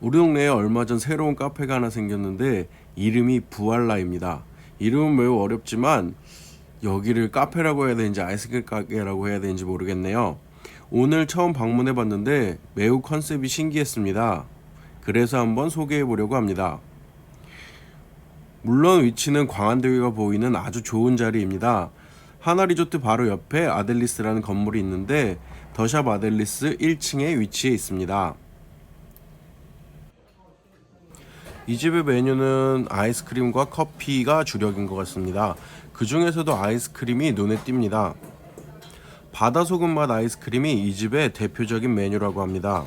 우리 동네에 얼마 전 새로운 카페가 하나 생겼는데 이름이 부알라입니다. 이름은 매우 어렵지만 여기를 카페라고 해야 되는지 아이스크림 가게라고 해야 되는지 모르겠네요. 오늘 처음 방문해 봤는데 매우 컨셉이 신기했습니다. 그래서 한번 소개해 보려고 합니다. 물론 위치는 광안대교가 보이는 아주 좋은 자리입니다. 하나리조트 바로 옆에 아델리스라는 건물이 있는데 더샵 아델리스 1층에 위치해 있습니다. 이 집의 메뉴는 아이스크림과 커피가 주력인 것 같습니다. 그 중에서도 아이스크림이 눈에 띕니다. 바다 소금 맛 아이스크림이 이 집의 대표적인 메뉴라고 합니다.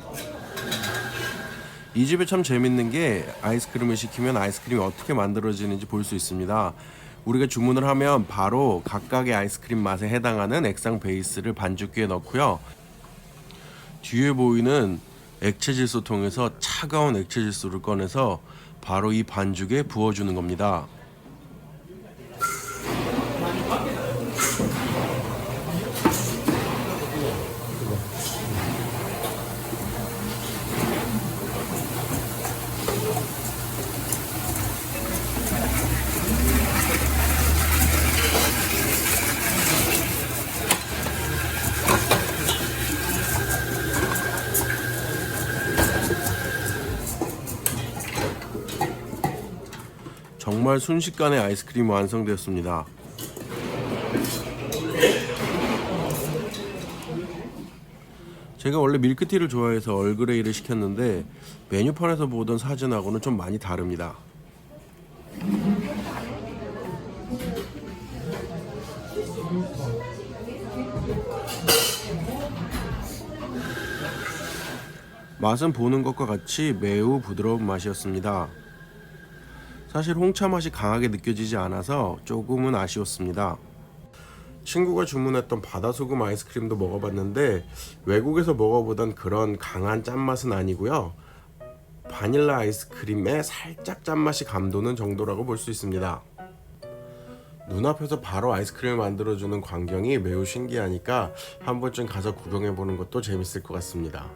이 집에 참 재밌는 게 아이스크림을 시키면 아이스크림이 어떻게 만들어지는지 볼 수 있습니다. 우리가 주문을 하면 바로 각각의 아이스크림 맛에 해당하는 액상 베이스를 반죽기에 넣고요. 뒤에 보이는 액체 질소 통에서 차가운 액체 질소를 꺼내서 바로 이 반죽에 부어주는 겁니다. 정말 순식간에 아이스크림이 완성되었습니다. 제가 원래 밀크티를 좋아해서 얼그레이를 시켰는데 메뉴판에서 보던 사진하고는 좀 많이 다릅니다. 맛은 보는 것과 같이 매우 부드러운 맛이었습니다. 사실 홍차 맛이 강하게 느껴지지 않아서 조금은 아쉬웠습니다. 친구가 주문했던 바다소금 아이스크림도 먹어봤는데 외국에서 먹어보던 그런 강한 짠맛은 아니고요. 바닐라 아이스크림에 살짝 짠맛이 감도는 정도라고 볼 수 있습니다. 눈앞에서 바로 아이스크림을 만들어주는 광경이 매우 신기하니까 한 번쯤 가서 구경해보는 것도 재밌을 것 같습니다.